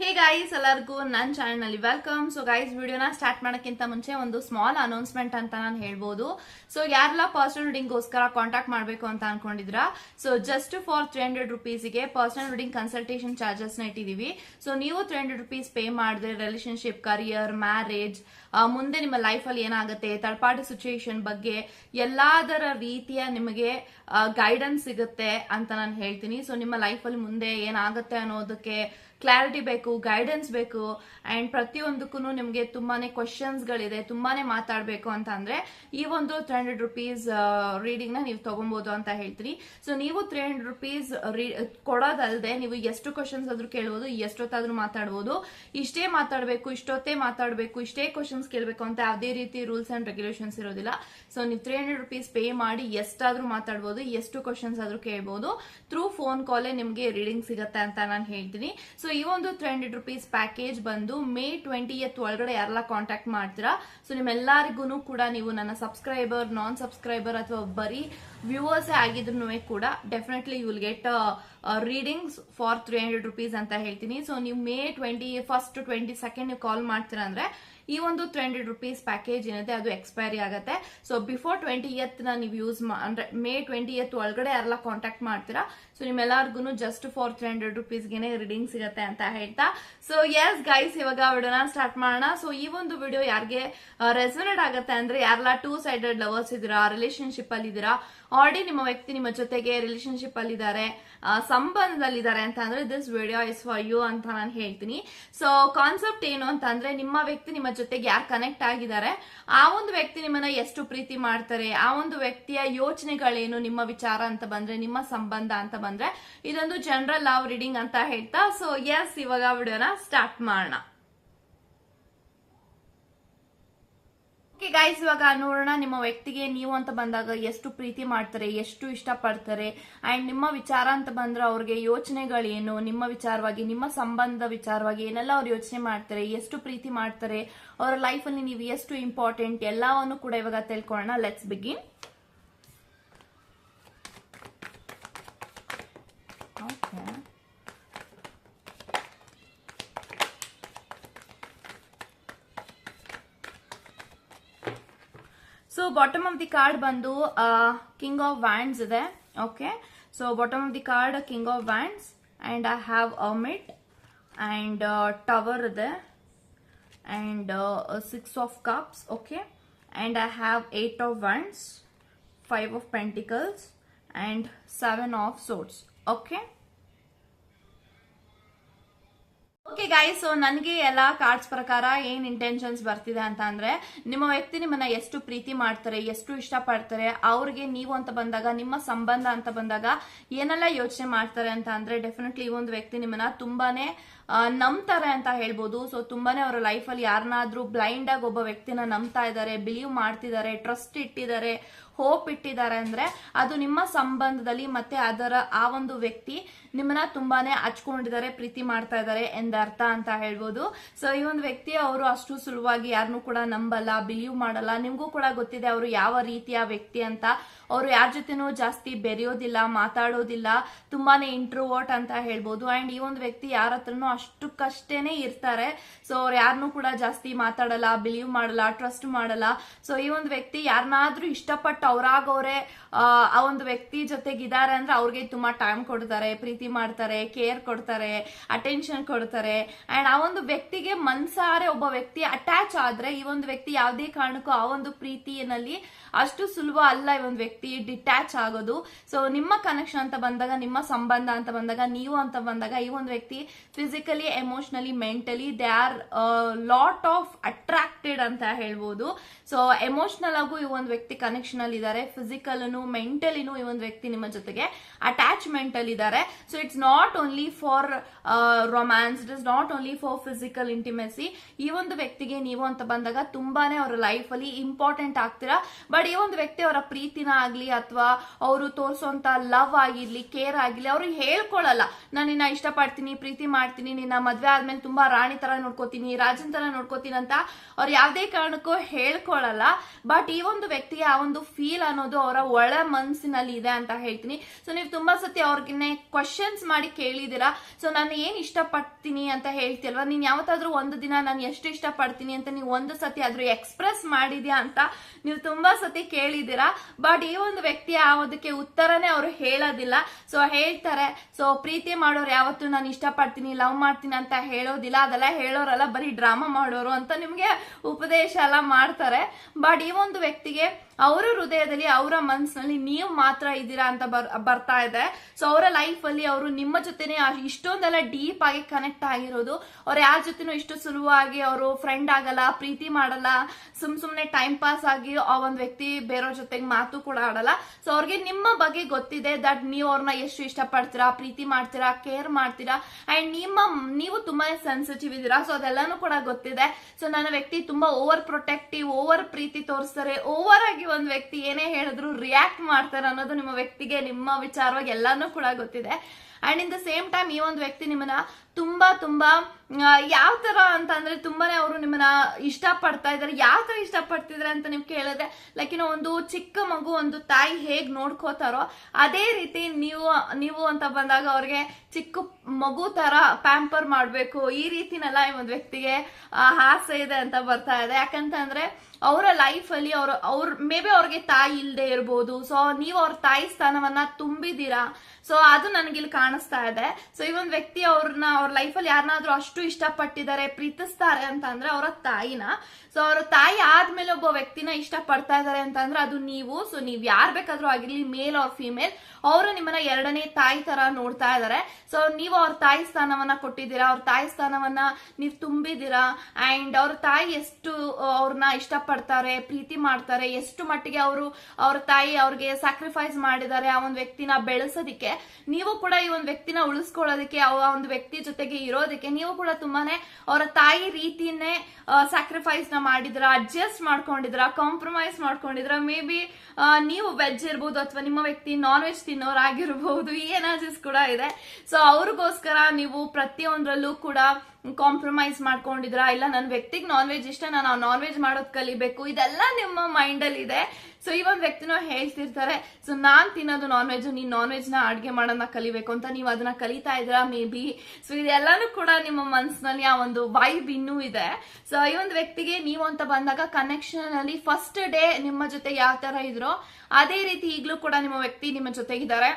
ಹೇ guys ಎಲ್ಲರಿಗೂ ನನ್ನ ಚಾನಲ್ನಲ್ಲಿ ವೆಲ್ಕಮ್ ಸೊ ಗೈಸ್ ವಿಡಿಯೋನ ಸ್ಟಾರ್ಟ್ ಮಾಡೋಕ್ಕಿಂತ ಮುಂಚೆ ಒಂದು ಸ್ಮಾಲ್ ಅನೌನ್ಸ್ಮೆಂಟ್ ಅಂತ ನಾನು ಹೇಳ್ಬೋದು. ಸೊ ಯಾರೆಲ್ಲ ಪರ್ಸನಲ್ ರೀಡಿಂಗ್ಗೋಸ್ಕರ ಕಾಂಟ್ಯಾಕ್ಟ್ ಮಾಡಬೇಕು ಅಂತ ಅನ್ಕೊಂಡಿದ್ರ so just for three hundred ರುಪೀಸ್ಗೆ personal reading consultation ಚಾರ್ಜಸ್ನ ಇಟ್ಟಿದ್ದೀವಿ. ಸೊ ನೀವು ತ್ರೀ ಹಂಡ್ರೆಡ್ ರುಪೀಸ್ ಪೇ ಮಾಡಿದ್ರೆ ರಿಲೇಷನ್ಶಿಪ್ ಕರಿಯರ್ ಮ್ಯಾರೇಜ್ ಮುಂದೆ ನಿಮ್ಮ ಲೈಫಲ್ಲಿ ಏನಾಗುತ್ತೆ ಥರ್ಡ್ ಪಾರ್ಟಿ ಸಿಚುಯೇಷನ್ ಬಗ್ಗೆ ಎಲ್ಲದರ ರೀತಿಯ ನಿಮಗೆ ಗೈಡೆನ್ಸ್ ಸಿಗುತ್ತೆ ಅಂತ ನಾನು ಹೇಳ್ತೀನಿ. ಸೊ ನಿಮ್ಮ ಲೈಫಲ್ಲಿ ಮುಂದೆ ಏನಾಗುತ್ತೆ ಅನ್ನೋದಕ್ಕೆ ಕ್ಲಾರಿಟಿ ಬೇಕು ಗೈಡೆನ್ಸ್ ಬೇಕು ಅಂಡ್ ಪ್ರತಿಯೊಂದಕ್ಕೂ ನಿಮಗೆ ತುಂಬಾನೇ ಕ್ವಶನ್ಸ್ಗಳಿದೆ ತುಂಬಾನೇ ಮಾತಾಡಬೇಕು ಅಂತ ಅಂದ್ರೆ ಈ ಒಂದು ತ್ರೀ ಹಂಡ್ರೆಡ್ ರುಪೀಸ್ ರೀಡಿಂಗ್ನ ನೀವು ತಗೊಬಹುದು ಅಂತ ಹೇಳ್ತೀನಿ ಸೊ ನೀವು ತ್ರೀ ಹಂಡ್ರೆಡ್ ರುಪೀಸ್ ಕೊಡೋದಲ್ಲದೆ ನೀವು ಎಷ್ಟು ಕ್ವಶನ್ಸ್ ಆದ್ರೂ ಕೇಳ್ಬೋದು, ಎಷ್ಟೊತ್ತಾದರೂ ಮಾತಾಡ್ಬೋದು. ಇಷ್ಟೇ ಮಾತಾಡಬೇಕು, ಇಷ್ಟೊತ್ತೇ ಮಾತಾಡಬೇಕು, ಇಷ್ಟೇ ಕ್ವಶನ್ಸ್ ಕೇಳಬೇಕು ಅಂತ ಯಾವುದೇ ರೀತಿ ರೂಲ್ಸ್ ಅಂಡ್ ರೆಗ್ಯುಲೇಷನ್ಸ್ ಇರೋದಿಲ್ಲ. ಸೊ ನೀವು ತ್ರೀ ಹಂಡ್ರೆಡ್ ರುಪೀಸ್ ಪೇ ಮಾಡಿ ಎಷ್ಟಾದರೂ ಮಾತಾಡ್ಬೋದು, ಎಷ್ಟು ಕ್ವಶನ್ಸ್ ಆದ್ರೂ ಕೇಳ್ಬೋದು. ಥ್ರೂ ಫೋನ್ ಕಾಲೇ ನಿಮಗೆ ರೀಡಿಂಗ್ ಸಿಗುತ್ತೆ ಅಂತ ನಾನು ಹೇಳ್ತೀನಿ. ಸೊ ಈ ಒಂದು ತ್ರೀ ಹಂಡ್ರೆಡ್ ರುಪೀಸ್ ಪ್ಯಾಕೇಜ್ ಬಂದು ಮೇ ಟ್ವೆಂಟಿ ಎತ್ ಒಳಗಡೆ ಯಾರೆಲ್ಲ ಕಾಂಟ್ಯಾಕ್ಟ್ ಮಾಡ್ತೀರಾ? ಸೊ ನಿಮ್ಮೆಲ್ಲರಿಗೂ ಕೂಡ ನೀವು ನನ್ನ ಸಬ್ಸ್ಕ್ರೈಬರ್ ನಾನ್ ಸಬ್ಸ್ಕ್ರೈಬರ್ ಅಥವಾ ಬರೀ ವ್ಯೂವರ್ಸೇ ಆಗಿದ್ರು ಕೂಡ definitely you will get readings for three hundred rupees ಅಂತ ಹೇಳ್ತೀನಿ. ಸೊ ನೀವು May twenty first twenty second ನೀವು ಕಾಲ್ ಮಾಡ್ತೀರಾ ಅಂದ್ರೆ, ಈ ಒಂದು ತ್ರೀ ಹಂಡ್ರೆಡ್ ರುಪೀಸ್ ಪ್ಯಾಕೇಜ್ ಏನಿದೆ, ಅದು ಎಕ್ಸ್ಪೈರಿ ಆಗುತ್ತೆ. ಸೊ ಬಿಫೋರ್ ಟ್ವೆಂಟಿ ನ ನೀವು ಯೂಸ್ ಅಂದ್ರೆ ಮೇ ಟ್ವೆಂಟಿ ಎತ್ ಒಳಗಡೆ ಯಾರೆಲ್ಲ ಕಾಂಟ್ಯಾಕ್ಟ್ ಮಾಡ್ತೀರಾ ಸೊ ನಿಮ್ಮೆಲ್ಲರಿಗೂ ಜಸ್ಟ್ ಫಾರ್ ತ್ರೀ ಹಂಡ್ರೆಡ್ ರುಪೀಸ್ಗೆ ರೀಡಿಂಗ್ ಸಿಗುತ್ತೆ ಅಂತ ಹೇಳ್ತಾ. ಸೊ ಎಸ್ ಗೈಸ್ ಇವಾಗ ವಿಡಿಯೋನ ಸ್ಟಾರ್ಟ್ ಮಾಡೋಣ. ಸೊ ಈ ಒಂದು ವಿಡಿಯೋ ಯಾರಿಗೆ ರೆಸನೇಟ್ ಆಗುತ್ತೆ ಅಂದ್ರೆ ಯಾರೆಲ್ಲ ಟೂ ಸೈಡೆಡ್ ಲವರ್ಸ್ ಇದ್ದೀರಾ ರಿಲೇಶನ್ಶಿಪ್ ಅಲ್ಲಿ ಇದ್ದೀರಾ ಆಲ್ರೆಡಿ ನಿಮ್ಮ ವ್ಯಕ್ತಿ ನಿಮ್ಮ ಜೊತೆಗೆ ರಿಲೇಶನ್ಶಿಪ್ ಅಲ್ಲಿ ಇದ್ದಾರೆ ಸಂಬಂಧದಲ್ಲಿದ್ದಾರೆ ಅಂತ ಅಂದ್ರೆ this video is for you ಅಂತ ನಾನು ಹೇಳ್ತೀನಿ. ಸೊ ಕಾನ್ಸೆಪ್ಟ್ ಏನು ಅಂತ ಅಂದ್ರೆ ನಿಮ್ಮ ವ್ಯಕ್ತಿ ನಿಮ್ಮ ಜೊತೆಗೆ ಯಾರು ಕನೆಕ್ಟ್ ಆಗಿದ್ದಾರೆ, ಆ ಒಂದು ವ್ಯಕ್ತಿ ನಿಮ್ಮನ್ನ ಎಷ್ಟು ಪ್ರೀತಿ ಮಾಡ್ತಾರೆ, ಆ ಒಂದು ವ್ಯಕ್ತಿಯ ಯೋಚನೆಗಳೇನು, ನಿಮ್ಮ ವಿಚಾರ ಅಂತ ಬಂದ್ರೆ, ನಿಮ್ಮ ಸಂಬಂಧ ಅಂತ ಬಂದ್ರೆ, ಇದೊಂದು ಜನರಲ್ ಲವ್ ರೀಡಿಂಗ್ ಅಂತ ಹೇಳ್ತಾ ಸೊ ಎಸ್ ಇವಾಗ ವಿಡಿಯೋನ ಸ್ಟಾರ್ಟ್ ಮಾಡೋಣ. ಓಕೆ ಗಾಯ್ಸ್ ಇವಾಗ ನೋಡೋಣ ನಿಮ್ಮ ವ್ಯಕ್ತಿಗೆ ನೀವು ಅಂತ ಬಂದಾಗ ಎಷ್ಟು ಪ್ರೀತಿ ಮಾಡ್ತಾರೆ, ಎಷ್ಟು ಇಷ್ಟಪಡ್ತಾರೆ ಆ್ಯಂಡ್ ನಿಮ್ಮ ವಿಚಾರ ಅಂತ ಬಂದ್ರೆ ಅವ್ರಿಗೆ ಯೋಚನೆಗಳೇನು, ನಿಮ್ಮ ವಿಚಾರವಾಗಿ, ನಿಮ್ಮ ಸಂಬಂಧ ವಿಚಾರವಾಗಿ ಏನೆಲ್ಲ ಅವ್ರು ಯೋಚನೆ ಮಾಡ್ತಾರೆ, ಎಷ್ಟು ಪ್ರೀತಿ ಮಾಡ್ತಾರೆ, ಅವರ ಲೈಫಲ್ಲಿ ನೀವು ಎಷ್ಟು ಇಂಪಾರ್ಟೆಂಟ್ ಎಲ್ಲವನ್ನು ಕೂಡ ಇವಾಗ ತಿಳ್ಕೊಳ್ಳೋಣ. Let's begin so bottom of the card ಬಂದು ಕಿಂಗ್ ಆಫ್ ವ್ಯಾಂಡ್ಸ್ ಇದೆ. Okay so bottom of the card king of wands and I have hermit and tower ಇದೆ. And six of cups okay and I have eight of wands five of pentacles and seven of swords okay okay guys so ನನಗೆ ಎಲ್ಲ cards ಪ್ರಕಾರ ಏನ್ intentions ಬರ್ತಿದೆ ಅಂತ ಅಂದ್ರೆ, ನಿಮ್ಮ ವ್ಯಕ್ತಿ ನಿಮ್ಮನ್ನ ಎಷ್ಟು ಪ್ರೀತಿ ಮಾಡ್ತಾರೆ, ಎಷ್ಟು ಇಷ್ಟಪಡ್ತಾರೆ, ಅವ್ರಿಗೆ ನೀವು ಅಂತ ಬಂದಾಗ, ನಿಮ್ಮ ಸಂಬಂಧ ಅಂತ ಬಂದಾಗ ಏನೆಲ್ಲ ಯೋಚನೆ ಮಾಡ್ತಾರೆ ಅಂತ ಅಂದರೆ ಡೆಫಿನೆಟ್ಲಿ ಈ ಒಂದು ವ್ಯಕ್ತಿ ನಿಮ್ಮನ್ನ ತುಂಬಾನೇ ನಂಬ್ತಾರೆ ಅಂತ ಹೇಳ್ಬೋದು. ಸೊ ತುಂಬಾನೇ ಅವರ ಲೈಫಲ್ಲಿ ಯಾರನ್ನಾದ್ರೂ ಬ್ಲೈಂಡ್ ಆಗಿ ಒಬ್ಬ ವ್ಯಕ್ತಿನ ನಂಬ್ತಾ ಇದ್ದಾರೆ ಬಿಲೀವ್ ಮಾಡ್ತಿದ್ದಾರೆ ಟ್ರಸ್ಟ್ ಇಟ್ಟಿದ್ದಾರೆ ಹೋಪ್ ಇಟ್ಟಿದ್ದಾರೆ ಅಂದ್ರೆ ಅದು ನಿಮ್ಮ ಸಂಬಂಧದಲ್ಲಿ ಮತ್ತೆ ಅದರ ಆ ಒಂದು ವ್ಯಕ್ತಿ ನಿಮ್ಮನ್ನ ತುಂಬಾನೇ ಹಚ್ಕೊಂಡಿದ್ದಾರೆ, ಪ್ರೀತಿ ಮಾಡ್ತಾ ಇದ್ದಾರೆ ಎಂದರ್ಥ ಅಂತ ಹೇಳ್ಬೋದು. ಸೊ ಈ ಒಂದು ವ್ಯಕ್ತಿ ಅವರು ಅಷ್ಟು ಸುಲಭವಾಗಿ ಯಾರನ್ನೂ ಕೂಡ ನಂಬಲ್ಲ ಬಿಲೀವ್ ಮಾಡಲ್ಲ. ನಿಮಗೂ ಕೂಡ ಗೊತ್ತಿದೆ ಅವರು ಯಾವ ರೀತಿಯ ವ್ಯಕ್ತಿ ಅಂತ. ಅವರು ಯಾರ ಜೊತೆನೂ ಜಾಸ್ತಿ ಬೆರೆಯೋದಿಲ್ಲ, ಮಾತಾಡೋದಿಲ್ಲ, ತುಂಬಾನೇ ಇಂಟ್ರೋವರ್ಟ್ ಅಂತ ಹೇಳ್ಬೋದು. ಅಂಡ್ ಈ ಒಂದು ವ್ಯಕ್ತಿ ಯಾರ ಹತ್ರನೂ ಅಷ್ಟಕ್ಕಷ್ಟೇನೆ ಇರ್ತಾರೆ. ಸೊ ಅವ್ರು ಯಾರನ್ನೂ ಕೂಡ ಜಾಸ್ತಿ ಮಾತಾಡಲ್ಲ ಬಿಲೀವ್ ಮಾಡಲ್ಲ ಟ್ರಸ್ಟ್ ಮಾಡಲ್ಲ. ಸೊ ಈ ಒಂದು ವ್ಯಕ್ತಿ ಯಾರನ್ನಾದ್ರೂ ಇಷ್ಟಪಟ್ಟು ಅವರಾಗೋರೆ, ಆ ಒಂದು ವ್ಯಕ್ತಿ ಜೊತೆಗಿದ್ದಾರೆ ಅಂದ್ರೆ ಅವ್ರಿಗೆ ತುಂಬಾ ಟೈಮ್ ಕೊಡ್ತಾರೆ, ಪ್ರೀತಿ ಮಾಡ್ತಾರೆ ಕೇರ್ ಕೊಡ್ತಾರೆ ಅಟೆನ್ಷನ್ ಕೊಡ್ತಾರೆ. ಅಂಡ್ ಆ ಒಂದು ವ್ಯಕ್ತಿಗೆ ಮನ್ಸಾರೆ ಒಬ್ಬ ವ್ಯಕ್ತಿ ಅಟ್ಯಾಚ್ ಆದ್ರೆ ಈ ಒಂದು ವ್ಯಕ್ತಿ ಯಾವುದೇ ಕಾರಣಕ್ಕೂ ಆ ಒಂದು ಪ್ರೀತಿಯಲ್ಲಿ ಅಷ್ಟು ಸುಲಭ ಅಲ್ಲ ಈ ಒಂದು ವ್ಯಕ್ತಿ ಡಿಟ್ಯಾಚ್ ಆಗೋದು. ಸೊ ನಿಮ್ಮ ಕನೆಕ್ಷನ್ ಅಂತ ಬಂದಾಗ, ನಿಮ್ಮ ಸಂಬಂಧ ಅಂತ ಬಂದಾಗ, ನೀವು ಅಂತ ಬಂದಾಗ, ಈ ಒಂದು ವ್ಯಕ್ತಿ physically emotionally mentally they are lot of attracted ಅಂತ ಹೇಳ್ಬೋದು. ಸೊ ಎಮೋಷನಲ್ ಆಗು ಈ ಒಂದು ವ್ಯಕ್ತಿ ಕನೆಕ್ಷನ್ ಅಲ್ಲಿ ಇದ್ದಾರೆ ಫಿಸಿಕಲ್ ಮೆಂಟಲಿನೂ ಈ ಒಂದು ವ್ಯಕ್ತಿ ನಿಮ್ಮ ಜೊತೆಗೆ ಅಟ್ಯಾಚ್ಮೆಂಟ್ ಅಲ್ಲಿ ಇದ್ದಾರೆ so it's not only for romance it is not only for physical intimacy ಈ ಒಂದು ವ್ಯಕ್ತಿಗೆ ನೀವು ಅಂತ ಬಂದಾಗ ತುಂಬಾನೇ ಅವರ ಲೈಫ್ ಅಲ್ಲಿ ಇಂಪಾರ್ಟೆಂಟ್ ಆಗ್ತೀರಾ. ಬಟ್ ಈ ಒಂದು ವ್ಯಕ್ತಿ ಅವರ ಪ್ರೀತಿನ ಆಗ್ಲಿ ಅಥವಾ ಅವರು ತೋರಿಸುವಂತ ಲವ್ ಆಗಿರ್ಲಿ ಕೇರ್ ಆಗಿರ್ಲಿ, ಅವ್ರು ಹೇಳ್ಕೊಳ್ಳಲ್ಲ ನಾನು ನಿನ್ನ ಇಷ್ಟಪಡ್ತೀನಿ, ಪ್ರೀತಿ ಮಾಡ್ತೀನಿ, ನಿನ್ನ ಮದ್ವೆ ಆದ್ಮೇಲೆ ತುಂಬಾ ರಾಣಿ ತರ ನೋಡ್ಕೋತೀನಿ, ರಾಜನ್ ತರ ನೋಡ್ಕೋತೀನಿ ಅಂತ ಅವ್ರು ಯಾವ್ದೇ ಕಾರಣಕ್ಕೂ ಹೇಳ್ಕೊಳ್ಳಲ್ಲ ಬಟ್ ಈ ಒಂದು ವ್ಯಕ್ತಿಗೆ ಆ ಒಂದು ಫೀಲ್ ಅನ್ನೋದು ಅವರ ಒಳ ಮನಸ್ಸಿನಲ್ಲಿ ಇದೆ ಅಂತ ಹೇಳ್ತೀನಿ. ಸೊ ನೀವು ತುಂಬಾ ಸತಿ ಅವ್ರಿಗೆ ಕ್ವಶನ್ಸ್ ಮಾಡಿ ಕೇಳಿದಿರಾ ಸೊ ನಾನು ಏನ್ ಇಷ್ಟಪಡ್ತೀನಿ ಅಂತ ಹೇಳ್ತಿಲ್ವಾ? ನೀನ್ ಯಾವತ್ತಾದ್ರೂ ಒಂದು ದಿನ ನಾನು ಎಷ್ಟು ಇಷ್ಟಪಡ್ತೀನಿ ಅಂತ ನೀವು ಒಂದು ಸತಿ ಆದ್ರೂ ಎಕ್ಸ್ಪ್ರೆಸ್ ಮಾಡಿದ್ಯಾ ಅಂತ ನೀವು ತುಂಬಾ ಸತಿ ಕೇಳಿದಿರಾ ಬಟ್ ಈ ಒಂದು ವ್ಯಕ್ತಿ ಆ ಅದಕ್ಕೆ ಉತ್ತರನೇ ಅವರು ಹೇಳೋದಿಲ್ಲ. ಸೊ ಹೇಳ್ತಾರೆ ಸೊ ಪ್ರೀತಿ ಮಾಡೋರು ಯಾವತ್ತೂ ನಾನು ಇಷ್ಟಪಡ್ತೀನಿ, ಲವ್ ಮಾಡ್ತೀನಿ ಅಂತ ಹೇಳೋದಿಲ್ಲ. ಅದೆಲ್ಲ ಹೇಳೋರಲ್ಲ, ಬರೀ ಡ್ರಾಮಾ ಮಾಡೋರು ಅಂತ ನಿಮ್ಗೆ ಉಪದೇಶ ಎಲ್ಲ ಮಾಡ್ತಾರೆ. ಬಟ್ ಈ ಒಂದು ವ್ಯಕ್ತಿಗೆ ಅವರ ಹೃದಯದಲ್ಲಿ, ಅವರ ಮನಸ್ಸಿನಲ್ಲಿ ನೀವು ಮಾತ್ರ ಇದ್ದೀರಾ ಅಂತ ಬರ್, ಬರ್ತಾ ಇದೆ. ಸೊ ಅವರ ಲೈಫ್ ಅಲ್ಲಿ ಅವರು ನಿಮ್ಮ ಜೊತೆನೆ ಇಷ್ಟೊಂದೆಲ್ಲ ಡೀಪ್ ಆಗಿ ಕನೆಕ್ಟ್ ಆಗಿರೋದು. ಅವ್ರು ಯಾರ ಜೊತೆನೂ ಇಷ್ಟು ಸುಲಭವಾಗಿ ಅವರು ಫ್ರೆಂಡ್ ಆಗಲ್ಲ, ಪ್ರೀತಿ ಮಾಡಲ್ಲ, ಸುಮ್ ಸುಮ್ನೆ ಟೈಮ್ ಪಾಸ್ ಆಗಿ ಆ ಒಂದು ವ್ಯಕ್ತಿ ಬೇರೆಯವ್ರ ಜೊತೆಗೆ ಮಾತು ಕೂಡ ಆಡಲ್ಲ. ಸೊ ಅವ್ರಿಗೆ ನಿಮ್ಮ ಬಗ್ಗೆ ಗೊತ್ತಿದೆ ದಟ್ ನೀವು ಅವ್ರನ್ನ ಎಷ್ಟು ಇಷ್ಟಪಡ್ತೀರಾ, ಪ್ರೀತಿ ಮಾಡ್ತೀರಾ ಕೇರ್ ಮಾಡ್ತೀರಾ ಅಂಡ್ ನಿಮ್ಮ, ನೀವು ತುಂಬಾ ಸೆನ್ಸಿಟಿವ್ ಇದ್ದೀರಾ. ಸೊ ಅದೆಲ್ಲಾನು ಕೂಡ ಗೊತ್ತಿದೆ. ಸೊ ನನ್ನ ವ್ಯಕ್ತಿ ತುಂಬಾ ಓವರ್ ಪ್ರೊಟೆಕ್ಟಿವ್ ಓವರ್ ಪ್ರೀತಿ ತೋರಿಸ್ತಾರೆ ಓವರ್ ಆಗಿ ಒಂದ್ ವ್ಯಕ್ತಿ ಏನೇ ಹೇಳಿದ್ರು ರಿಯಾಕ್ಟ್ ಮಾಡ್ತಾರೆ ಅನ್ನೋದು ನಿಮ್ಮ ವ್ಯಕ್ತಿಗೆ, ನಿಮ್ಮ ವಿಚಾರವಾಗಿ ಎಲ್ಲಾನು ಕೂಡ ಗೊತ್ತಿದೆ. And in the same time ಈ ಒಂದು ವ್ಯಕ್ತಿ ನಿಮ್ಮನ್ನ ತುಂಬಾ ತುಂಬಾ ಯಾವ ತರ ಅಂತ ಅಂದ್ರೆ ತುಂಬಾನೇ ಅವರು ನಿಮ್ಮನ್ನ ಇಷ್ಟಪಡ್ತಾ ಇದ್ದಾರೆ ಯಾವ ತರ ಇಷ್ಟ ಪಡ್ತಿದ್ರೆ ಅಂತ ನೀವು ಕೇಳಿದ್ರೆ ಲೈಕ್ ಏನೋ ಒಂದು ಚಿಕ್ಕ ಮಗು, ಒಂದು ತಾಯಿ ಹೇಗ್ ನೋಡ್ಕೋತಾರೋ, ಅದೇ ರೀತಿ ನೀವು ನೀವು ಅಂತ ಬಂದಾಗ ಅವ್ರಿಗೆ ಚಿಕ್ಕ ಮಗು ತರ ಪ್ಯಾಂಪರ್ ಮಾಡ್ಬೇಕು. ಈ ರೀತಿನೆಲ್ಲ ಈ ಒಂದು ವ್ಯಕ್ತಿಗೆ ಆಸೆ ಇದೆ ಅಂತ ಬರ್ತಾ ಇದೆ. ಯಾಕಂತಂದ್ರೆ, ಅವರ ಲೈಫ್ ಅಲ್ಲಿ ಅವ್ರ ಅವ್ರ ಮೇ ಬಿ ಅವ್ರಿಗೆ ತಾಯಿ ಇಲ್ಲದೆ ಇರ್ಬೋದು. ಸೊ ನೀವು ಅವ್ರ ತಾಯಿ ಸ್ಥಾನವನ್ನ ತುಂಬಿದೀರಾ ಸೊ ಅದು ನನಗಿಲ್ಲಿ ಕಾಣಿಸ್ತಾ ಇದೆ. ಸೊ ಈ ಒಂದು ವ್ಯಕ್ತಿ ಅವ್ರನ್ನ ಅವ್ರ ಲೈಫಲ್ಲಿ ಯಾರನ್ನಾದ್ರೂ ಅಷ್ಟು ಇಷ್ಟಪಟ್ಟಿದ್ದಾರೆ, ಪ್ರೀತಿಸ್ತಾರೆ ಅಂತ ಅಂದ್ರೆ ಅವರ ತಾಯಿನ. ಸೊ ಅವರ ತಾಯಿ ಆದ್ಮೇಲೆ ಒಬ್ಬ ವ್ಯಕ್ತಿನ ಇಷ್ಟ ಪಡ್ತಾ ಇದಾರೆ ಅಂತ ಅಂದ್ರೆ ಅದು ನೀವು. ಸೊ ನೀವ್ ಯಾರ್ ಬೇಕಾದ್ರೂ ಆಗಿರ್ಲಿ ಮೇಲ್ ಅವ್ರ ಫಿಮೇಲ್ ಅವರು ನಿಮ್ಮನ್ನ ಎರಡನೇ ತಾಯಿ ತರ ನೋಡ್ತಾ ಇದ್ದಾರೆ. ಸೊ ನೀವು ಅವ್ರ ತಾಯಿ ಸ್ಥಾನವನ್ನ ಕೊಟ್ಟಿದ್ದೀರಾ, ಅವ್ರ ತಾಯಿ ಸ್ಥಾನವನ್ನ ನೀವು ತುಂಬಿದ್ದೀರಾ? ಅಂಡ್ ಅವ್ರ ತಾಯಿ ಎಷ್ಟು ಅವ್ರನ್ನ ಇಷ್ಟಪಡ್ತಾರೆ, ಪ್ರೀತಿ ಮಾಡ್ತಾರೆ, ಎಷ್ಟು ಮಟ್ಟಿಗೆ ಅವರು ಅವ್ರ ತಾಯಿ ಅವ್ರಿಗೆ ಸ್ಯಾಕ್ರಿಫೈಸ್ ಮಾಡಿದ್ದಾರೆ ಆ ಒಂದು ವ್ಯಕ್ತಿನ ಬೆಳೆಸೋದಿಕ್ಕೆ? ನೀವು ಕೂಡ ಈ ಒಂದು ವ್ಯಕ್ತಿನ ಉಳಿಸ್ಕೊಳ್ಳೋದಕ್ಕೆ ಆ ಒಂದು ವ್ಯಕ್ತಿ ಜೊತೆಗೆ ಇರೋದಕ್ಕೆ, ನೀವು ಕೂಡ ತುಂಬಾನೇ ಅವರ ತಾಯಿ ರೀತಿನೇ ಸ್ಯಾಕ್ರಿಫೈಸ್ನ ಮಾಡಿದ್ರ ಅಡ್ಜಸ್ಟ್ ಮಾಡ್ಕೊಂಡಿದ್ರ ಕಾಂಪ್ರಮೈಸ್ ಮಾಡ್ಕೊಂಡಿದ್ರ. ಮೇ ಬಿ ನೀವು ವೆಜ್ ಇರ್ಬೋದು ಅಥವಾ ನಿಮ್ಮ ವ್ಯಕ್ತಿ ನಾನ್ ವೆಜ್ ತಿನ್ನೋರಾಗಿರ್ಬಹುದು ಈ ಎನರ್ಜೀಸ್ ಕೂಡ ಇದೆ. ಸೊ ಅವ್ರಿಗೋಸ್ಕರ ನೀವು ಪ್ರತಿಯೊಂದರಲ್ಲೂ ಕೂಡ ಕಾಂಪ್ರಮೈಸ್ ಮಾಡ್ಕೊಂಡಿದ್ರ? ಇಲ್ಲ ನನ್ನ ವ್ಯಕ್ತಿಗೆ ನಾನ್ ವೆಜ್ ಇಷ್ಟ, ನಾನು ನಾನ್ ವೆಜ್ ಮಾಡೋದ್ ಕಲಿಬೇಕು. ಇದೆಲ್ಲ ನಿಮ್ಮ ಮೈಂಡ್ ಅಲ್ಲಿ ಇದೆ. ಸೊ ಈ ಒಂದು ವ್ಯಕ್ತಿನೂ ಹೇಳ್ತಿರ್ತಾರೆ ಸೊ ನಾನ್ ತಿನ್ನೋದು ನಾನ್ ವೆಜ್ ನೀನ್ ನಾನ್ ವೆಜ್ನ ಅಡ್ಗೆ ಮಾಡೋದನ್ನ ಕಲಿಬೇಕು ಅಂತ ನೀವು ಅದನ್ನ ಕಲಿತಾ ಇದ್ರ ಮೇ ಬಿ ಸೊ ಇದೆಲ್ಲಾನು ಕೂಡ ನಿಮ್ಮ ಮನಸ್ಸಿನಲ್ಲಿ ಆ ಒಂದು ವೈಬ್ ಇನ್ನೂ ಇದೆ. ಸೊ ಈ ಒಂದು ವ್ಯಕ್ತಿಗೆ ನೀವು ಅಂತ ಬಂದಾಗ ಕನೆಕ್ಷನ್ ಅಲ್ಲಿ ಫಸ್ಟ್ ಡೇ ನಿಮ್ಮ ಜೊತೆ ಯಾವ ತರ ಇದ್ರೋ, ಅದೇ ರೀತಿ ಈಗಲೂ ಕೂಡ ನಿಮ್ಮ ವ್ಯಕ್ತಿ ನಿಮ್ಮ ಜೊತೆಗಿದ್ದಾರೆ.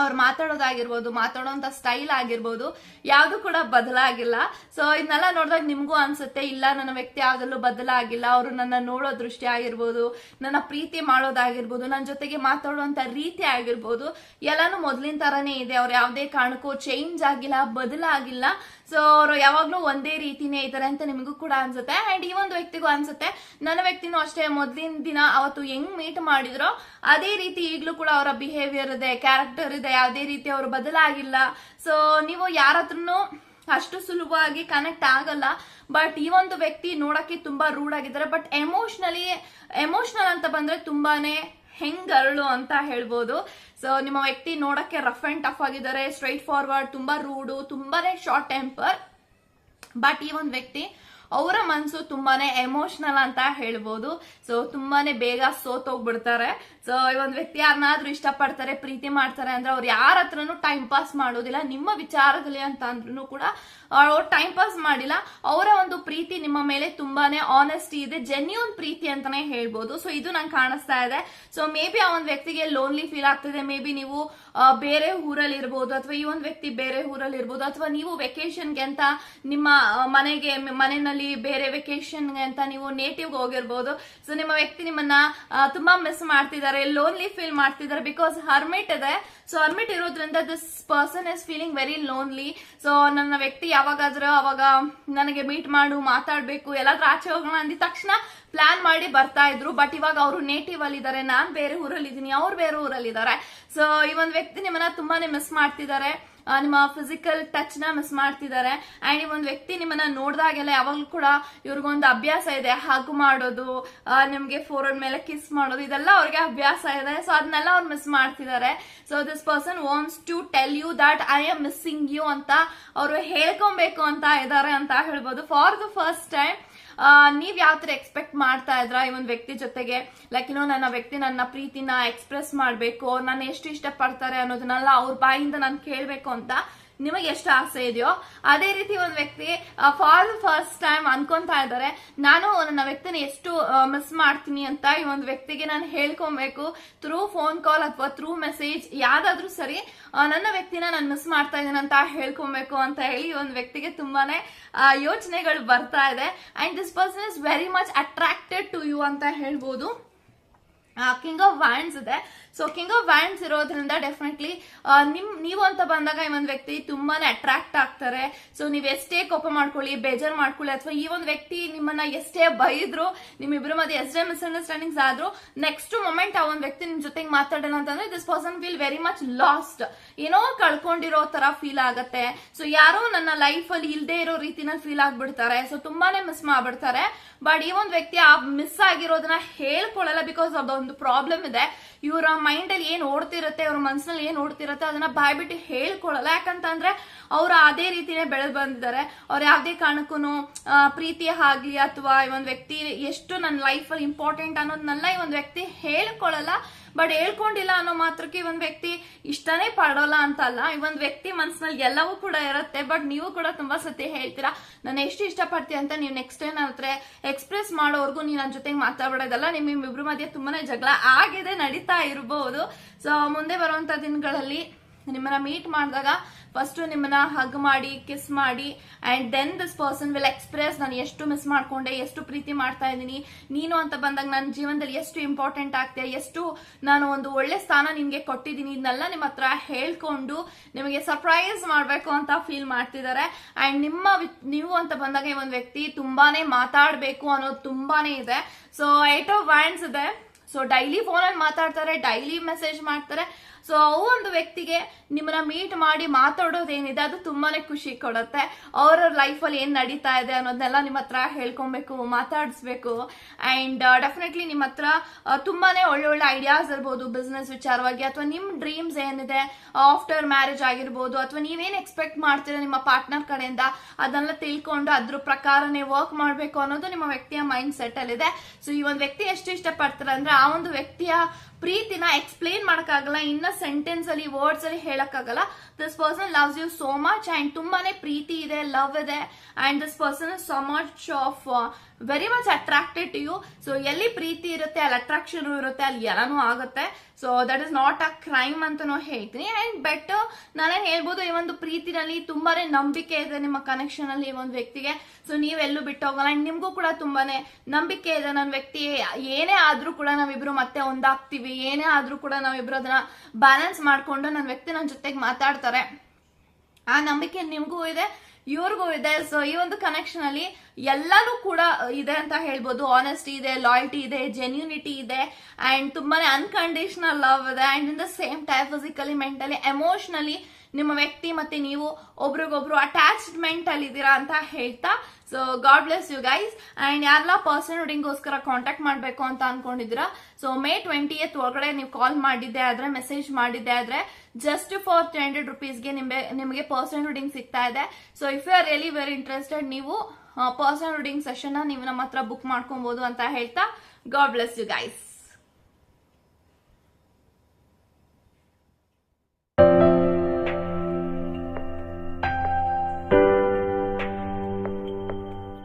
ಅವ್ರು ಮಾತಾಡೋದಾಗಿರ್ಬೋದು ಮಾತಾಡೋಂಥ ಸ್ಟೈಲ್ ಆಗಿರ್ಬೋದು, ಯಾವುದು ಕೂಡ ಬದಲಾಗಿಲ್ಲ. ಸೊ ಇದನ್ನೆಲ್ಲ ನೋಡಿದಾಗ ನಿಮಗೂ ಅನ್ಸುತ್ತೆ, ಇಲ್ಲ, ನನ್ನ ವ್ಯಕ್ತಿ ಯಾವ್ದಲ್ಲೂ ಬದಲಾಗಿಲ್ಲ, ಅವರು ನನ್ನ ನೋಡೋ ದೃಷ್ಟಿ ಆಗಿರ್ಬೋದು, ನನ್ನ ಪ್ರೀತಿ ಮಾಡೋದಾಗಿರ್ಬೋದು ನನ್ನ ಜೊತೆಗೆ ಮಾತಾಡುವಂಥ ರೀತಿ ಆಗಿರ್ಬೋದು, ಎಲ್ಲನೂ ಮೊದಲಿನ ಥರನೇ ಇದೆ. ಅವ್ರು ಯಾವುದೇ ಕಾರಣಕ್ಕೂ ಚೇಂಜ್ ಆಗಿಲ್ಲ, ಬದಲಾಗಿಲ್ಲ. ಸೊ ಅವರು ಯಾವಾಗ್ಲೂ ಒಂದೇ ರೀತಿನೇ ಇದ್ದಾರೆ ಅಂತ ನಿಮಗೂ ಕೂಡ ಅನ್ಸುತ್ತೆ. ಅಂಡ್ ಈ ಒಂದು ವ್ಯಕ್ತಿಗೂ ಅನ್ಸುತ್ತೆ, ನನ್ನ ವ್ಯಕ್ತಿನೂ ಅಷ್ಟೇ, ಮೊದಲಿನ ದಿನ ಅವತ್ತು ಹೆಂಗ್ ಮೀಟ್ ಮಾಡಿದ್ರೋ, ಅದೇ ರೀತಿ ಈಗಲೂ ಕೂಡ ಅವರ ಬಿಹೇವಿಯರ್ ಇದೆ ಕ್ಯಾರೆಕ್ಟರ್ ಇದೆ, ಯಾವುದೇ ರೀತಿ ಅವರು ಬದಲಾಗಿಲ್ಲ. ಸೊ ನೀವು ಯಾರ ಅಷ್ಟು ಸುಲಭವಾಗಿ ಕನೆಕ್ಟ್ ಆಗಲ್ಲ ಬಟ್ ಈ ಒಂದು ವ್ಯಕ್ತಿ ನೋಡಕ್ಕೆ ತುಂಬಾ ರೂಡ್ ಆಗಿದ್ದಾರೆ. ಬಟ್ ಎಮೋಷ್ನಲಿ ಎಮೋಷ್ನಲ್ ಅಂತ ಬಂದ್ರೆ ತುಂಬಾನೇ ಹೆಂಗರಳು ಅಂತ ಹೇಳ್ಬೋದು. ಸೊ ನಿಮ್ಮ ವ್ಯಕ್ತಿ ನೋಡಕ್ಕೆ ರಫ್ ಅಂಡ್ ಟಫ್ ಆಗಿದ್ದಾರೆ ಸ್ಟ್ರೈಟ್ ಫಾರ್ವರ್ಡ್ ತುಂಬಾ ರೂಡು ತುಂಬಾನೇ ಶಾರ್ಟ್ ಟೆಂಪರ್ ಬಟ್ ಈ ಒಂದು ವ್ಯಕ್ತಿ ಅವರ ಮನಸ್ಸು ತುಂಬಾನೇ ಎಮೋಷನಲ್ ಅಂತ ಹೇಳ್ಬೋದು. ಸೊ ತುಂಬಾನೇ ಬೇಗ ಸೋತೋಗ್ಬಿಡ್ತಾರೆ. ಸೊ ಈ ಒಂದು ವ್ಯಕ್ತಿ ಯಾರನ್ನಾದ್ರೂ ಇಷ್ಟಪಡ್ತಾರೆ, ಪ್ರೀತಿ ಮಾಡ್ತಾರೆ ಅಂದ್ರೆ ಅವ್ರು ಯಾರ ಹತ್ರನೂ ಟೈಮ್ ಪಾಸ್ ಮಾಡೋದಿಲ್ಲ. ನಿಮ್ಮ ವಿಚಾರದಲ್ಲಿ ಅಂತ ಅಂದ್ರೂ ಕೂಡ ಅವ್ರು ಟೈಮ್ ಪಾಸ್ ಮಾಡಿಲ್ಲ. ಅವರ ಒಂದು ಪ್ರೀತಿ ನಿಮ್ಮ ಮೇಲೆ ತುಂಬಾನೇ ಆನೆಸ್ಟಿ ಇದೆ ಜೆನ್ಯೂನ್ ಪ್ರೀತಿ ಅಂತಾನೆ ಹೇಳ್ಬೋದು. ಸೊ ಇದು ನಂಗೆ ಕಾಣಿಸ್ತಾ ಇದೆ. ಸೊ ಮೇ ಬಿ ಆ ಒಂದು ವ್ಯಕ್ತಿಗೆ ಲೋನ್ಲಿ ಫೀಲ್ ಆಗ್ತಿದೆ. ಮೇ ಬಿ ನೀವು ಬೇರೆ ಊರಲ್ಲಿ ಇರ್ಬೋದು ಅಥವಾ ಈ ಒಂದು ವ್ಯಕ್ತಿ ಬೇರೆ ಊರಲ್ಲಿ ಇರ್ಬೋದು ಅಥವಾ ನೀವು ವೆಕೇಶನ್ಗೆ ಅಂತ ನಿಮ್ಮ ಮನೆಗೆ ಮ- ಮನೆಯಲ್ಲಿ ಬೇರೆ ವೆಕೇಶನ್ ಅಂತ ನೀವು ನೇಟಿವ್ಗೆ ಹೋಗಿರ್ಬೋದು. ಸೊ ನಿಮ್ಮ ವ್ಯಕ್ತಿ ನಿಮ್ಮನ್ನ ತುಂಬಾ ಮಿಸ್ ಮಾಡ್ತಿದ್ದಾರೆ ಲೋನ್ಲಿ ಫೀಲ್ ಮಾಡ್ತಿದ್ದಾರೆ ಬಿಕಾಸ್ ಹರ್ಮಿಟ್ ಇದೆ. ಸೊ ಹರ್ಮಿಟ್ ಇರೋದ್ರಿಂದ this person is feeling very lonely so ನನ್ನ ವ್ಯಕ್ತಿ ಯಾವಾಗಾದ್ರೂ ಅವಾಗ ನನಗೆ ಮೀಟ್ ಮಾಡು, ಮಾತಾಡ್ಬೇಕು, ಎಲ್ಲಾದ್ರೂ ಆಚೆ ಹೋಗೋಣ ಅಂದಿದ ತಕ್ಷಣ ಪ್ಲಾನ್ ಮಾಡಿ ಬರ್ತಾ ಇದ್ರು. ಬಟ್ ಇವಾಗ ಅವರು ನೇಟಿವ್ ಅಲ್ಲಿ ಇದ್ದಾರೆ, ನಾನು ಬೇರೆ ಊರಲ್ಲಿ ಇದ್ದೀನಿ ಅವ್ರು ಬೇರೆ ಊರಲ್ಲಿ ಇದ್ದಾರೆ ಸೊ ಈ ಒಂದು ವ್ಯಕ್ತಿ ನಿಮ್ಮನ್ನ ತುಂಬಾನೇ ಮಿಸ್ ಮಾಡ್ತಿದ್ದಾರೆ. ನಿಮ್ಮ ಫಿಸಿಕಲ್ ಟಚ್ನ ಮಿಸ್ ಮಾಡ್ತಿದ್ದಾರೆ. ಅಂಡ್ ಒಂದು ವ್ಯಕ್ತಿ ನಿಮ್ಮನ್ನ ನೋಡಿದಾಗೆಲ್ಲ ಯಾವಾಗಲೂ ಕೂಡ ಇವ್ರಿಗೊಂದು ಅಭ್ಯಾಸ ಇದೆ. ಹಗ್ ಮಾಡೋದು ನಿಮ್ಗೆ ಫೋರ್ ಮೇಲೆ ಕಿಸ್ ಮಾಡೋದು, ಇದೆಲ್ಲ ಅವ್ರಿಗೆ ಅಭ್ಯಾಸ ಇದೆ. ಸೊ ಅದನ್ನೆಲ್ಲ ಅವ್ರು ಮಿಸ್ ಮಾಡ್ತಿದ್ದಾರೆ. So this person wants to tell you that I am missing you ಅಂತ ಅವರು ಹೇಳ್ಕೊಬೇಕು ಅಂತ ಇದ್ದಾರೆ ಅಂತ ಹೇಳ್ಬೋದು. ಫಾರ್ ದ ಫಸ್ಟ್ ಟೈಮ್ ನೀವ್ ಯಾವ ತರ ಎಕ್ಸ್ಪೆಕ್ಟ್ ಮಾಡ್ತಾ ಇದ್ರ ಈ ಒಂದು ವ್ಯಕ್ತಿ ಜೊತೆಗೆ? ಲೈಕ್ ಏನೋ ನನ್ನ ವ್ಯಕ್ತಿ ನನ್ನ ಪ್ರೀತಿನ ಎಕ್ಸ್ಪ್ರೆಸ್ ಮಾಡ್ಬೇಕು ನಾನು ಎಷ್ಟು ಇಷ್ಟಪಡ್ತಾರೆ ಅನ್ನೋದನ್ನೆಲ್ಲ ಅವ್ರ ಬಾಯಿಂದ ನಾನು ಕೇಳ್ಬೇಕು ಅಂತ ನಿಮಗೆ ಎಷ್ಟು ಆಸೆ ಇದೆಯೋ ಅದೇ ರೀತಿ ಒಂದು ವ್ಯಕ್ತಿ ಫಾರ್ ಫಸ್ಟ್ ಟೈಮ್ ಅನ್ಕೊಂತಾ ಇದ್ದಾರೆ. ನಾನು ನನ್ನ ವ್ಯಕ್ತಿನ ಎಷ್ಟು ಮಿಸ್ ಮಾಡ್ತೀನಿ ಅಂತ ಈ ಒಂದು ವ್ಯಕ್ತಿಗೆ ನಾನು ಹೇಳ್ಕೊಬೇಕು. ಥ್ರೂ ಫೋನ್ ಕಾಲ್ ಅಥವಾ ಥ್ರೂ ಮೆಸೇಜ್ ಯಾವ್ದಾದ್ರೂ ಸರಿ ನನ್ನ ವ್ಯಕ್ತಿನ ನಾನು ಮಿಸ್ ಮಾಡ್ತಾ ಇದ್ದೀನಿ ಅಂತ ಹೇಳ್ಕೊಬೇಕು ಅಂತ ಹೇಳಿ ಈ ಒಂದು ವ್ಯಕ್ತಿಗೆ ತುಂಬಾನೇ ಯೋಚನೆಗಳು ಬರ್ತಾ ಇದೆ. And this person is very much attracted to you ಅಂತ ಹೇಳ್ಬೋದು. ಕಿಂಗ್ ಆಫ್ ವ್ಯಾಂಡ್ಸ್ ಇದೆ. ಸೊ ಕಿಂಗ್ ಆಫ್ ವ್ಯಾಂಡ್ಸ್ ಇರೋದ್ರಿಂದ ಡೆಫಿನೆಟ್ಲಿ ನಿಮ್, ನೀವು ಅಂತ ಬಂದಾಗ ಈ ಒಂದು ವ್ಯಕ್ತಿ ತುಂಬಾನೇ ಅಟ್ರಾಕ್ಟ್ ಆಗ್ತಾರೆ. ಸೊ ನೀವು ಎಷ್ಟೇ ಕೋಪ ಮಾಡ್ಕೊಳ್ಳಿ, ಬೇಜಾರ್ ಮಾಡ್ಕೊಳ್ಳಿ, ಅಥವಾ ಈ ಒಂದು ವ್ಯಕ್ತಿ ನಿಮ್ಮನ್ನ ಎಷ್ಟೇ ಬೈದ್ರು, ನಿಮ್ಮಿಬ್ರು ಮಧ್ಯೆ ಎಷ್ಟೇ ಮಿಸ್ಅಂಡರ್ಸ್ಟ್ಯಾಂಡಿಂಗ್ಸ್ ಆದ್ರೂ ನೆಕ್ಸ್ಟ್ ಮೊಮೆಂಟ್ ಆ ಒಂದು ವ್ಯಕ್ತಿ ನಿಮ್ ಜೊತೆಗೆ ಮಾತಾಡೋಣ ಅಂತಂದ್ರೆ this person feel very much lost ಏನೋ ಕಳ್ಕೊಂಡಿರೋ ತರ ಫೀಲ್ ಆಗತ್ತೆ. ಸೊ ಯಾರೋ ನನ್ನ ಲೈಫ್ ಅಲ್ಲಿ ಇಲ್ದೇ ಇರೋ ರೀತಿನಲ್ಲಿ ಫೀಲ್ ಆಗ್ಬಿಡ್ತಾರೆ. ಸೊ ತುಂಬಾನೇ ಮಿಸ್ ಮಾಡ್ಬಿಡ್ತಾರೆ. ಬಟ್ ಈ ಒಂದು ವ್ಯಕ್ತಿ ಆ ಮಿಸ್ ಆಗಿರೋದನ್ನ ಹೇಳ್ಕೊಳ್ಳಲ್ಲ ಬಿಕಾಸ್ ಅದೊಂದು ಪ್ರಾಬ್ಲಮ್ ಇದೆ. ಇವರ ಮೈಂಡ್ ಅಲ್ಲಿ ಏನ್ ಓಡ್ತಿರತ್ತೆ ಅವ್ರ ಮನ್ಸಿನಲ್ಲಿ ಏನ್ ಓಡ್ತಿರತ್ತೆ ಅದನ್ನ ಬಾಯ್ಬಿಟ್ಟು ಹೇಳ್ಕೊಳ್ಳಲ್ಲ ಯಾಕಂತಂದ್ರೆ ಅವ್ರು ಅದೇ ರೀತಿನೇ ಬೆಳೆದು ಬಂದಿದ್ದಾರೆ. ಅವ್ರು ಯಾವ್ದೇ ಕಾರಣಕ್ಕೂ ಪ್ರೀತಿ ಆಗ್ಲಿ ಅಥವಾ ಈ ಒಂದು ವ್ಯಕ್ತಿ ಎಷ್ಟು ನನ್ನ ಲೈಫ್ ಅಲ್ಲಿ ಇಂಪಾರ್ಟೆಂಟ್ ಅನ್ನೋದನ್ನೆಲ್ಲ ಈ ಒಂದು ವ್ಯಕ್ತಿ ಹೇಳ್ಕೊಳ್ಳಲ್ಲ ಬಟ್ ಹೇಳ್ಕೊಂಡಿಲ್ಲ ಅನ್ನೋ ಮಾತ್ರಕ್ಕೆ ಒಂದು ವ್ಯಕ್ತಿ ಇಷ್ಟನೇ ಪಡೋಲ್ಲ ಅಂತ ಅಲ್ಲ ಈ ಒಂದು ವ್ಯಕ್ತಿ ಮನಸ್ಸಿನಲ್ಲಿ ಎಲ್ಲವೂ ಕೂಡ ಇರುತ್ತೆ, ಬಟ್ ನೀವು ಕೂಡ ತುಂಬಾ ಸತಿ ಹೇಳ್ತೀರಾ, ನಾನು ಎಷ್ಟು ಇಷ್ಟಪಡ್ತೀನಿ ಅಂತ ನೀವು ನೆಕ್ಸ್ಟ್ ಟೈಮ್ ಹತ್ರ ಎಕ್ಸ್ಪ್ರೆಸ್ ಮಾಡೋವರೆಗೂ ನೀವು ನನ್ನ ಜೊತೆಗೆ ಮಾತಾಡೋದಲ್ಲ ನಿಮ್ಮ ಇಬ್ರು ಮಧ್ಯೆ ತುಂಬಾನೇ ಜಗಳ ಆಗಿದೆ, ನಡೀತಾ ಇರಬಹುದು ಸೊ ಮುಂದೆ ಬರುವಂತ ದಿನಗಳಲ್ಲಿ ನಿಮ್ಮನ್ನ ಮೀಟ್ ಮಾಡಿದಾಗ ಫಸ್ಟ್ ನಿಮ್ಮನ್ನ ಹಗ್ ಮಾಡಿ ಕಿಸ್ ಮಾಡಿ and then this person will express ನಾನು ಎಷ್ಟು ಮಿಸ್ ಮಾಡ್ಕೊಂಡೆ, ಎಷ್ಟು ಪ್ರೀತಿ ಮಾಡ್ತಾ ಇದ್ದೀನಿ. ನೀನು ಅಂತ ಬಂದಾಗ ನನ್ನ ಜೀವನದಲ್ಲಿ ಎಷ್ಟು ಇಂಪಾರ್ಟೆಂಟ್ ಆಗ್ತೀಯ? ಎಷ್ಟು ನಾನು ಒಂದು ಒಳ್ಳೆ ಸ್ಥಾನ ನಿಮ್ಗೆ ಕೊಟ್ಟಿದ್ದೀನಿ. ಇದನ್ನೆಲ್ಲ ನಿಮ್ಮ ಹತ್ರ ಹೇಳ್ಕೊಂಡು ನಿಮಗೆ ಸರ್ಪ್ರೈಸ್ ಮಾಡಬೇಕು ಅಂತ ಫೀಲ್ ಮಾಡ್ತಿದ್ದಾರೆ. ಅಂಡ್ ನಿಮ್ಮ ನೀವು ಅಂತ ಬಂದಾಗ ಈ ಒಂದು ವ್ಯಕ್ತಿ ತುಂಬಾನೇ ಮಾತಾಡಬೇಕು ಅನ್ನೋದು ತುಂಬಾನೇ ಇದೆ. ಸೊ ಏಟ್ ಆಫ್ ವ್ಯಾಂಡ್ಸ್ ಇದೆ. ಸೊ ಡೈಲಿ ಫೋನಲ್ಲಿ ಮಾತಾಡ್ತಾರೆ ಡೈಲಿ ಮೆಸೇಜ್ ಮಾಡ್ತಾರೆ. ಸೊ ಒಂದು ವ್ಯಕ್ತಿಗೆ ನಿಮ್ಮನ್ನ ಮೀಟ್ ಮಾಡಿ ಮಾತಾಡೋದೇನಿದೆ ಅದು ತುಂಬಾನೇ ಖುಷಿ ಕೊಡುತ್ತೆ. ಅವರ ಲೈಫಲ್ಲಿ ಏನ್ ನಡೀತಾ ಇದೆ ಅನ್ನೋದನ್ನೆಲ್ಲ ನಿಮ್ಮ ಹತ್ರ ಹೇಳ್ಕೊಬೇಕು ಮಾತಾಡಿಸ್ಬೇಕು. ಅಂಡ್ ಡೆಫಿನೆಟ್ಲಿ ನಿಮ್ಮ ಹತ್ರ ಆ, ತುಂಬಾನೇ ಒಳ್ಳೆ ಒಳ್ಳೆ ಐಡಿಯಾಸ್ ಇರ್ಬೋದು ಬಿಸ್ನೆಸ್ ವಿಚಾರವಾಗಿ. ಅಥವಾ ನಿಮ್ ಡ್ರೀಮ್ಸ್ ಏನಿದೆ ಆಫ್ಟರ್ ಮ್ಯಾರೇಜ್ ಆಗಿರ್ಬೋದು ಅಥವಾ ನೀವೇನ್ ಎಕ್ಸ್ಪೆಕ್ಟ್ ಮಾಡ್ತೀರಾ ನಿಮ್ಮ ಪಾರ್ಟ್ನರ್ ಕಡೆಯಿಂದ ಅದನ್ನೆಲ್ಲ ತಿಳ್ಕೊಂಡು ಅದ್ರ ಪ್ರಕಾರನೇ ವರ್ಕ್ ಮಾಡಬೇಕು ಅನ್ನೋದು ನಿಮ್ಮ ವ್ಯಕ್ತಿಯ ಮೈಂಡ್ ಸೆಟ್ ಅಲ್ಲಿ ಇದೆ ಸೊ ಈ ಒಂದು ವ್ಯಕ್ತಿ ಎಷ್ಟು ಇಷ್ಟಪಡ್ತಾರೆ ಅಂದ್ರೆ ಆ ಒಂದು ವ್ಯಕ್ತಿಯ ಪ್ರೀತಿನ ಎಕ್ಸ್ಪ್ಲೇನ್ ಮಾಡೋಕ್ಕಾಗಲ್ಲ, ಇನ್ನ ಸೆಂಟೆನ್ಸ್ ಅಲ್ಲಿ ವರ್ಡ್ಸ್ ಅಲ್ಲಿ ಹೇಳಕ್ಕಾಗಲ್ಲ. This person loves you so much and ತುಂಬಾನೇ ಪ್ರೀತಿ ಇದೆ ಲವ್ ಇದೆ. And this person so much of very much attracted to you so ಎಲ್ಲಿ ಪ್ರೀತಿ ಇರುತ್ತೆ, ಅಲ್ಲಿ ಅಟ್ರಾಕ್ಷನ್ ಇರುತ್ತೆ, ಅಲ್ಲಿ ಎಲ್ಲಾನು ಆಗುತ್ತೆ. So that is not a crime ಅಂತಾನು ಹೇಳ್ತೀನಿ. ಅಂಡ್ ಬೆಟರ್ ನಾನೇನ್ ಹೇಳ್ಬೋದು, ಈ ಒಂದು ಪ್ರೀತಿನಲ್ಲಿ ತುಂಬಾನೇ ನಂಬಿಕೆ ಇದೆ ನಿಮ್ಮ ಕನೆಕ್ಷನ್ ಅಲ್ಲಿ ಈ ಒಂದು ವ್ಯಕ್ತಿಗೆ. ಸೊ ನೀವೆಲ್ಲೂ ಬಿಟ್ಟು ಹೋಗಲ್ಲ. ಅಂಡ್ ನಿಮ್ಗೂ ಕೂಡ ತುಂಬಾನೇ ನಂಬಿಕೆ ಇದೆ ನನ್ನ ವ್ಯಕ್ತಿ. ಏನೇ ಆದ್ರೂ ಕೂಡ ನಾವಿಬ್ರು ಮತ್ತೆ ಒಂದಾಗ್ತೀವಿ. ಏನೇ ಆದ್ರೂ ಕೂಡ ನಾವಿಬ್ರು ಅದನ್ನ ಬ್ಯಾಲೆನ್ಸ್ ಮಾಡ್ಕೊಂಡು ನನ್ನ ವ್ಯಕ್ತಿ ನನ್ನ ಜೊತೆಗೆ ಮಾತಾಡ್ತಾರೆ. ಆ ನಂಬಿಕೆ ನಿಮಗೂ ಇದೆ, ಇವ್ರಿಗೂ ಇದೆ. ಸೊ ಈ ಒಂದು ಕನೆಕ್ಷನ್ ಅಲ್ಲಿ ಎಲ್ಲಾನು ಕೂಡ ಇದೆ ಅಂತ ಹೇಳ್ಬೋದು. ಆನೆಸ್ಟಿ ಇದೆ ಲಾಯಲ್ಟಿ ಇದೆ ಜೆನ್ಯೂನಿಟಿ ಇದೆ ಅಂಡ್ ತುಂಬಾನೇ ಅನ್ಕಂಡೀಷನಲ್ ಲವ್ ಇದೆ. And in the same type physically mentally emotionally ನಿಮ್ಮ ವ್ಯಕ್ತಿ ಮತ್ತೆ ನೀವು ಒಬ್ರಿಗೊಬ್ರು ಅಟ್ಯಾಚ್ಮೆಂಟ್ ಅಲ್ಲಿ ಇದ್ದೀರಾ ಅಂತ ಹೇಳ್ತಾ so God bless you guys and ಯಾರೆಲ್ಲ ಪರ್ಸನ್ ಗೋಸ್ಕರ ಕಾಂಟ್ಯಾಕ್ಟ್ ಮಾಡಬೇಕು ಅಂತ ಅನ್ಕೊಂಡಿದ್ದೀರಾ? ಸೊ ಮೇ ಟ್ವೆಂಟಿ ಎತ್ ಒಳಗಡೆ ನೀವು ಕಾಲ್ ಮಾಡಿದ್ದೆ ಆದ್ರೆ ಮೆಸೇಜ್ ಮಾಡಿದ್ದೆ ಆದ್ರೆ ಜಸ್ಟ್ ಫಾರ್ ತ್ರೀ ಹಂಡ್ರೆಡ್ ರುಪೀಸ್ಗೆ ನಿಮಗೆ ನಿಮಗೆ ಪರ್ಸನ್ ರೀಡಿಂಗ್ ಸಿಗ್ತಾ ಇದೆ. So if you are really very interested ನೀವು ಪರ್ಸನ್ ರೀಡಿಂಗ್ ಸೆಷನ್ನ ನೀವು ನಮ್ಮ ಹತ್ರ ಬುಕ್ ಮಾಡ್ಕೊಬೋದು ಅಂತ ಹೇಳ್ತಾ ಗಾಡ್ ಬ್ಲೆಸ್ ಯು ಗೈಸ್